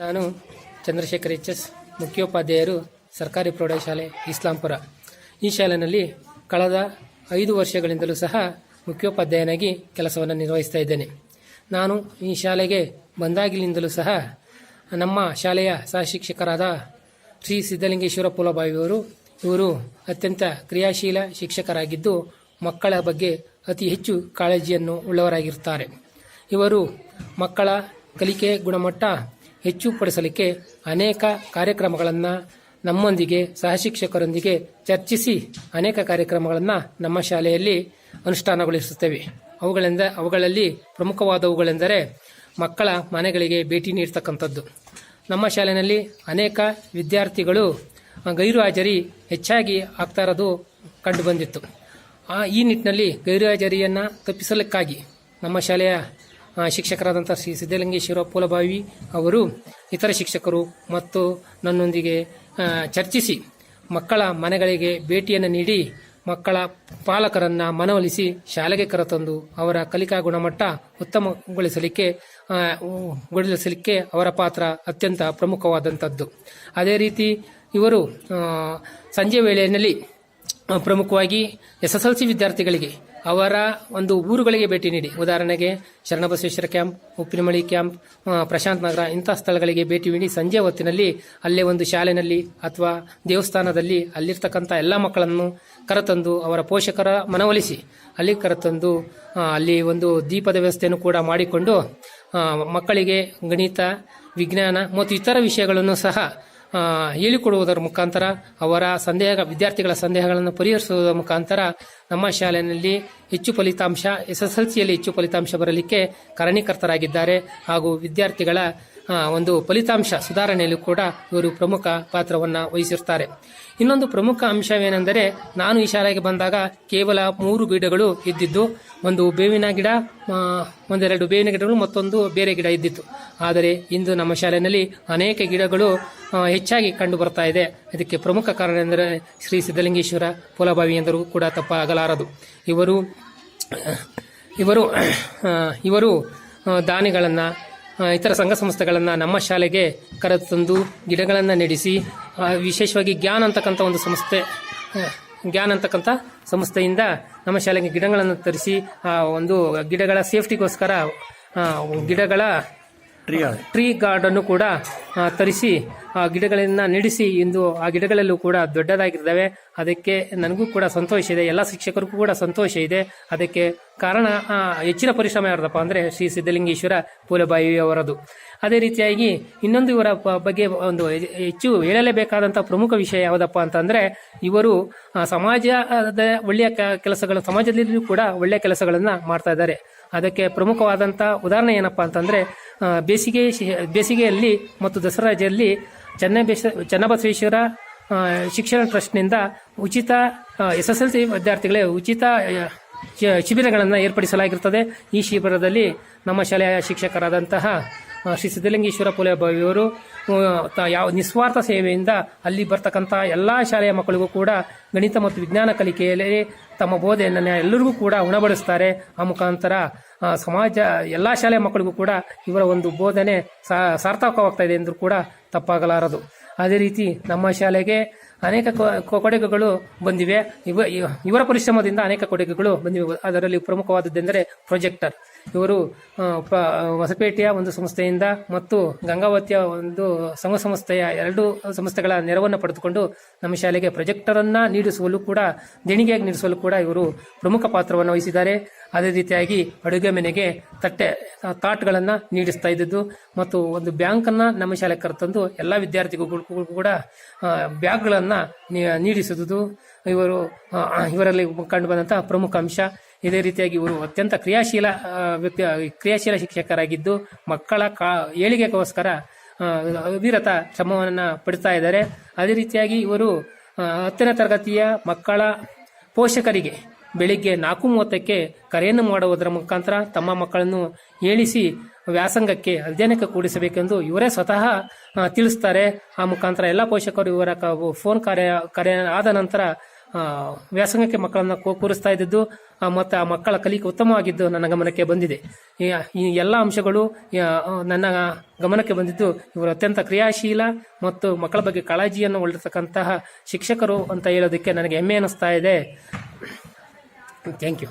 ನಾನು Chandrashekhar H S ಮುಖ್ಯೋಪಾಧ್ಯಾಯರು ಸರ್ಕಾರಿ ಪ್ರೌಢಶಾಲೆ ಇಸ್ಲಾಂಪುರ. ಈ ಶಾಲೆಯಲ್ಲಿ ಕಳೆದ ಐದು ವರ್ಷಗಳಿಂದಲೂ ಸಹ ಮುಖ್ಯೋಪಾಧ್ಯಾಯನಾಗಿ ಕೆಲಸವನ್ನು ನಿರ್ವಹಿಸ್ತಾ ಇದ್ದೇನೆ. ನಾನು ಈ ಶಾಲೆಗೆ ಬಂದಾಗಿಲಿಂದಲೂ ಸಹ ನಮ್ಮ ಶಾಲೆಯ ಸಹ ಶಿಕ್ಷಕರಾದ ಶ್ರೀ ಸಿದ್ದಲಿಂಗೇಶ್ವರ ಪುಲಭಾವಿಯವರು ಇವರು ಅತ್ಯಂತ ಕ್ರಿಯಾಶೀಲ ಶಿಕ್ಷಕರಾಗಿದ್ದು ಮಕ್ಕಳ ಬಗ್ಗೆ ಅತಿ ಹೆಚ್ಚು ಕಾಳಜಿಯನ್ನು ಉಳ್ಳವರಾಗಿರುತ್ತಾರೆ. ಇವರು ಮಕ್ಕಳ ಕಲಿಕೆ ಗುಣಮಟ್ಟ ಹೆಚ್ಚು ಪಡಿಸಲಿಕ್ಕೆ ಅನೇಕ ಕಾರ್ಯಕ್ರಮಗಳನ್ನು ನಮ್ಮೊಂದಿಗೆ ಸಹಶಿಕ್ಷಕರೊಂದಿಗೆ ಚರ್ಚಿಸಿ ಅನೇಕ ಕಾರ್ಯಕ್ರಮಗಳನ್ನು ನಮ್ಮ ಶಾಲೆಯಲ್ಲಿ ಅನುಷ್ಠಾನಗೊಳಿಸುತ್ತೇವೆ. ಅವುಗಳಿಂದ ಅವುಗಳಲ್ಲಿ ಪ್ರಮುಖವಾದವುಗಳೆಂದರೆ ಮಕ್ಕಳ ಮನೆಗಳಿಗೆ ಭೇಟಿ ನೀಡ್ತಕ್ಕಂಥದ್ದು. ನಮ್ಮ ಶಾಲೆಯಲ್ಲಿ ಅನೇಕ ವಿದ್ಯಾರ್ಥಿಗಳು ಗೈರು ಹಾಜರಿ ಹೆಚ್ಚಾಗಿ ಆಗ್ತಾ ಇರೋದು ಕಂಡುಬಂದಿತ್ತು. ಆ ಈ ನಿಟ್ಟಿನಲ್ಲಿ ಗೈರು ಹಾಜರಿಯನ್ನು ತಪ್ಪಿಸಲಿಕ್ಕಾಗಿ ನಮ್ಮ ಶಾಲೆಯ ಶಿಕ್ಷಕರಾದಂಥ ಶ್ರೀ ಸಿದ್ದಲಿಂಗೇಶ್ವರ ಪೂಲಭಾವಿ ಅವರು ಇತರ ಶಿಕ್ಷಕರು ಮತ್ತು ನನ್ನೊಂದಿಗೆ ಚರ್ಚಿಸಿ ಮಕ್ಕಳ ಮನೆಗಳಿಗೆ ಭೇಟಿಯನ್ನು ನೀಡಿ ಮಕ್ಕಳ ಪಾಲಕರನ್ನ ಮನವೊಲಿಸಿ ಶಾಲೆಗೆ ಕರೆತಂದು ಅವರ ಕಲಿಕಾ ಗುಣಮಟ್ಟ ಉತ್ತಮಗೊಳಿಸಲಿಕ್ಕೆ ಗೊಳಿಸಲಿಕ್ಕೆ ಅವರ ಪಾತ್ರ ಅತ್ಯಂತ ಪ್ರಮುಖವಾದಂಥದ್ದು. ಅದೇ ರೀತಿ ಇವರು ಸಂಜೆ ವೇಳೆಯಲ್ಲಿ ಪ್ರಮುಖವಾಗಿ ಎಸ್ ಎಸ್ ಎಲ್ ಸಿ ವಿದ್ಯಾರ್ಥಿಗಳಿಗೆ ಅವರ ಒಂದು ಊರುಗಳಿಗೆ ಭೇಟಿ ನೀಡಿ. ಉದಾಹರಣೆಗೆ ಶರಣಬಸವೇಶ್ವರ ಕ್ಯಾಂಪ್ ಉಪ್ಪಿನಮಳಿ ಕ್ಯಾಂಪ್ ಪ್ರಶಾಂತ್ ನಗರ ಇಂತಹ ಸ್ಥಳಗಳಿಗೆ ಭೇಟಿ ನೀಡಿ ಸಂಜೆ ಹೊತ್ತಿನಲ್ಲಿ ಅಲ್ಲೇ ಒಂದು ಶಾಲೆಯಲ್ಲಿ ಅಥವಾ ದೇವಸ್ಥಾನದಲ್ಲಿ ಅಲ್ಲಿರ್ತಕ್ಕಂಥ ಎಲ್ಲ ಮಕ್ಕಳನ್ನು ಕರೆತಂದು ಅವರ ಪೋಷಕರ ಮನವೊಲಿಸಿ ಅಲ್ಲಿ ಕರೆತಂದು ಅಲ್ಲಿ ಒಂದು ದೀಪದ ವ್ಯವಸ್ಥೆಯನ್ನು ಕೂಡ ಮಾಡಿಕೊಂಡು ಮಕ್ಕಳಿಗೆ ಗಣಿತ, ವಿಜ್ಞಾನ ಮತ್ತು ಇತರ ವಿಷಯಗಳನ್ನು ಸಹ ಹೇಳಿಕೊಡುವುದರ ಮುಖಾಂತರ ಅವರ ಸಂದೇಹ ವಿದ್ಯಾರ್ಥಿಗಳ ಸಂದೇಹಗಳನ್ನು ಪರಿಹರಿಸುವುದರ ಮುಖಾಂತರ ನಮ್ಮ ಶಾಲೆಯಲ್ಲಿ ಹೆಚ್ಚು ಫಲಿತಾಂಶ ಎಸ್ ಎಸ್ ಎಲ್ ಸಿಯಲ್ಲಿ ಹೆಚ್ಚು ಫಲಿತಾಂಶ ಬರಲಿಕ್ಕೆ ಕಾರಣೀಕರ್ತರಾಗಿದ್ದಾರೆ. ಹಾಗೂ ವಿದ್ಯಾರ್ಥಿಗಳ ಒಂದು ಫಲಿತಾಂಶ ಸುಧಾರಣೆಯಲ್ಲೂ ಕೂಡ ಇವರು ಪ್ರಮುಖ ಪಾತ್ರವನ್ನು ವಹಿಸಿರ್ತಾರೆ. ಇನ್ನೊಂದು ಪ್ರಮುಖ ಅಂಶವೇನೆಂದರೆ, ನಾನು ಈ ಶಾಲೆಗೆ ಬಂದಾಗ ಕೇವಲ ಮೂರು ಗಿಡಗಳು ಇದ್ದಿದ್ದು, ಒಂದು ಬೇವಿನ ಗಿಡ ಒಂದೆರಡು ಬೇವಿನ ಗಿಡಗಳು, ಮತ್ತೊಂದು ಬೇರೆ ಗಿಡ ಇದ್ದಿತ್ತು. ಆದರೆ ಇಂದು ನಮ್ಮ ಶಾಲೆಯಲ್ಲಿ ಅನೇಕ ಗಿಡಗಳು ಹೆಚ್ಚಾಗಿ ಕಂಡು ಬರ್ತಾ ಇದೆ. ಇದಕ್ಕೆ ಪ್ರಮುಖ ಕಾರಣ ಎಂದರೆ ಶ್ರೀ ಸಿದ್ದಲಿಂಗೇಶ್ವರ ಪೋಲಭಾವಿ ಎಂದರೂ ಕೂಡ ತಪ್ಪಾಗಲಾರದು. ಇವರು ಇವರು ಇವರು ದಾನಿಗಳನ್ನು ಇತರ ಸಂಘ ಸಂಸ್ಥೆಗಳನ್ನು ನಮ್ಮ ಶಾಲೆಗೆ ಕರೆತಂದು ಗಿಡಗಳನ್ನು ನಡೆಸಿ ವಿಶೇಷವಾಗಿ ಜ್ಞಾನ ಅಂತಕ್ಕಂಥ ಒಂದು ಸಂಸ್ಥೆ ಜ್ಞಾನ ಅಂತಕ್ಕಂಥ ಸಂಸ್ಥೆಯಿಂದ ನಮ್ಮ ಶಾಲೆಗೆ ಗಿಡಗಳನ್ನು ತರಿಸಿ, ಆ, ಒಂದು ಗಿಡಗಳ ಸೇಫ್ಟಿಗೋಸ್ಕರ ಗಿಡಗಳ ಟ್ರೀ ಅನ್ನು ಕೂಡ ತರಿಸಿ, ಆ, ಗಿಡಗಳನ್ನ ನೆಡಿಸಿ ಇಂದು ಆ ಗಿಡಗಳಲ್ಲೂ ಕೂಡ ದೊಡ್ಡದಾಗಿರ್ತವೆ. ಅದಕ್ಕೆ ನನಗೂ ಕೂಡ ಸಂತೋಷ ಇದೆ. ಎಲ್ಲ ಶಿಕ್ಷಕರಿಗೂ ಕೂಡ ಸಂತೋಷ ಇದೆ. ಅದಕ್ಕೆ ಕಾರಣ ಹೆಚ್ಚಿನ ಪರಿಶ್ರಮ ಯಾರದಪ್ಪ ಅಂದರೆ ಶ್ರೀ ಸಿದ್ದಲಿಂಗೇಶ್ವರ ಪೂಲಬಾಯಿ ಅವರದು. ಅದೇ ರೀತಿಯಾಗಿ ಇನ್ನೊಂದು ಇವರ ಬಗ್ಗೆ ಒಂದು ಹೆಚ್ಚು ಹೇಳಲೇಬೇಕಾದಂಥ ಪ್ರಮುಖ ವಿಷಯ ಯಾವುದಪ್ಪ ಅಂತಂದ್ರೆ, ಇವರು ಸಮಾಜದ ಒಳ್ಳೆಯ ಕೆಲಸಗಳು, ಸಮಾಜದಲ್ಲಿಯೂ ಕೂಡ ಒಳ್ಳೆಯ ಕೆಲಸಗಳನ್ನು ಮಾಡ್ತಾ ಇದ್ದಾರೆ. ಅದಕ್ಕೆ ಪ್ರಮುಖವಾದಂಥ ಉದಾಹರಣೆ ಏನಪ್ಪ ಅಂತಂದರೆ ಬೇಸಿಗೆ ಬೇಸಿಗೆಯಲ್ಲಿ ಮತ್ತು ದಸರಾಜಲ್ಲಿ ಚನ್ನಬೇಶ ಚನ್ನಬಸವೇಶ್ವರ ಶಿಕ್ಷಣ ಟ್ರಸ್ಟ್ನಿಂದ ಉಚಿತ ಎಸ್ ಎಸ್ ಎಲ್ ಸಿ ವಿದ್ಯಾರ್ಥಿಗಳೇ ಉಚಿತ ಶಿಬಿರಗಳನ್ನು ಏರ್ಪಡಿಸಲಾಗಿರುತ್ತದೆ ಈ ಶಿಬಿರದಲ್ಲಿ ನಮ್ಮ ಶಾಲೆಯ ಶಿಕ್ಷಕರಾದಂತಹ ಶ್ರೀ ಸಿದ್ದಲಿಂಗೇಶ್ವರ ಪುಲೆಯವರು ಯಾವ ನಿಸ್ವಾರ್ಥ ಸೇವೆಯಿಂದ ಅಲ್ಲಿ ಬರ್ತಕ್ಕಂಥ ಎಲ್ಲ ಶಾಲೆಯ ಮಕ್ಕಳಿಗೂ ಕೂಡ ಗಣಿತ ಮತ್ತು ವಿಜ್ಞಾನ ಕಲಿಕೆಯಲ್ಲಿ ತಮ್ಮ ಬೋಧೆಯನ್ನು ಎಲ್ಲರಿಗೂ ಕೂಡ ಉಣಬಡಿಸ್ತಾರೆ. ಆ ಮುಖಾಂತರ ಸಮಾಜ, ಎಲ್ಲ ಶಾಲೆಯ ಮಕ್ಕಳಿಗೂ ಕೂಡ ಇವರ ಒಂದು ಬೋಧನೆ ಸಾರ್ಥಕವಾಗ್ತಾ ಇದೆ ಎಂದರೂ ಕೂಡ ತಪ್ಪಾಗಲಾರದು. ಅದೇ ರೀತಿ ನಮ್ಮ ಶಾಲೆಗೆ ಅನೇಕ ಕೊಡುಗೆಗಳು ಬಂದಿವೆ. ಇವ, ಇವ- ಇವರ ಪರಿಶ್ರಮದಿಂದ ಅನೇಕ ಕೊಡುಗೆಗಳು ಬಂದಿವೆ. ಅದರಲ್ಲಿ ಪ್ರಮುಖವಾದದ್ದೆಂದರೆ ಪ್ರೊಜೆಕ್ಟರ್. ಇವರು ಹೊಸಪೇಟೆಯ ಒಂದು ಸಂಸ್ಥೆಯಿಂದ ಮತ್ತು ಗಂಗಾವತಿಯ ಒಂದು ಸಂಘ ಸಂಸ್ಥೆಯ ಎರಡು ಸಂಸ್ಥೆಗಳ ನೆರವನ್ನು ಪಡೆದುಕೊಂಡು ನಮ್ಮ ಶಾಲೆಗೆ ಪ್ರೊಜೆಕ್ಟರನ್ನು ನೀಡಿಸುವಲ್ಲೂ ಕೂಡ, ದೇಣಿಗೆಯಾಗಿ ನೀಡಿಸಲು ಕೂಡ ಇವರು ಪ್ರಮುಖ ಪಾತ್ರವನ್ನು ವಹಿಸಿದ್ದಾರೆ. ಅದೇ ರೀತಿಯಾಗಿ ಅಡುಗೆ ಮನೆಗೆ ತಟ್ಟೆ, ತಾಟ್ಗಳನ್ನು ನೀಡಿಸ್ತಾ ಇದ್ದದ್ದು ಮತ್ತು ಒಂದು ಬ್ಯಾಂಕನ್ನು ನಮ್ಮ ಶಾಲೆಗೆ ಕರೆತಂದು ಎಲ್ಲ ವಿದ್ಯಾರ್ಥಿಗಳು ಕೂಡ ಬ್ಯಾಗ್ಗಳನ್ನ ನೀ- ನೀಡಿಸುವುದು ಇವರು ಇವರಲ್ಲಿ ಕಂಡು ಬಂದಂತಹ ಪ್ರಮುಖ ಅಂಶ, ಇದೇ ರೀತಿಯಾಗಿ ಇವರು ಅತ್ಯಂತ ಕ್ರಿಯಾಶೀಲ ವ್ಯಕ್ತಿ, ಕ್ರಿಯಾಶೀಲ ಶಿಕ್ಷಕರಾಗಿದ್ದು, ಮಕ್ಕಳ ಕಾ, ಏಳಿಗೆಗೋಸ್ಕರ ಅವಿರತ ಶ್ರಮವನ್ನು ಪಡಿತಾ ಇದ್ದಾರೆ. ಅದೇ ರೀತಿಯಾಗಿ ಇವರು ಹತ್ತನೇ ತರಗತಿಯ ಮಕ್ಕಳ ಪೋಷಕರಿಗೆ ಬೆಳಿಗ್ಗೆ ನಾಲ್ಕು ಮೂವತ್ತಕ್ಕೆ ಕರೆಯನ್ನು ಮಾಡುವುದರ ಮುಖಾಂತರ ತಮ್ಮ ಮಕ್ಕಳನ್ನು ಏಳಿಸಿ ವ್ಯಾಸಂಗಕ್ಕೆ ಅಧ್ಯಯನಕ್ಕೆ ಕೂಡಿಸಬೇಕೆಂದು ಇವರೇ ಸ್ವತಃ ತಿಳಿಸ್ತಾರೆ. ಆ ಮುಖಾಂತರ ಎಲ್ಲ ಪೋಷಕರು ಇವರ ಫೋನ್ ಕಾರ್ಯ ಕರೆ ಆದ ನಂತರ ವ್ಯಾಸಂಗಕ್ಕೆ ಮಕ್ಕಳನ್ನು ಕೂರಿಸ್ತಾ ಇದ್ದದ್ದು ಮತ್ತು ಆ ಮಕ್ಕಳ ಕಲಿಕೆ ಉತ್ತಮವಾಗಿದ್ದು ನನ್ನ ಗಮನಕ್ಕೆ ಬಂದಿದೆ. ಈ ಎಲ್ಲ ಅಂಶಗಳು ನನ್ನ ಗಮನಕ್ಕೆ ಬಂದಿದ್ದು ಇವರು ಅತ್ಯಂತ ಕ್ರಿಯಾಶೀಲ ಮತ್ತು ಮಕ್ಕಳ ಬಗ್ಗೆ ಕಾಳಜಿಯನ್ನು ಹೊಂದಿರತಕ್ಕಂತಹ ಶಿಕ್ಷಕರು ಅಂತ ಹೇಳೋದಕ್ಕೆ ನನಗೆ ಹೆಮ್ಮೆ ಅನ್ನಿಸ್ತಾ ಇದೆ. Thank you.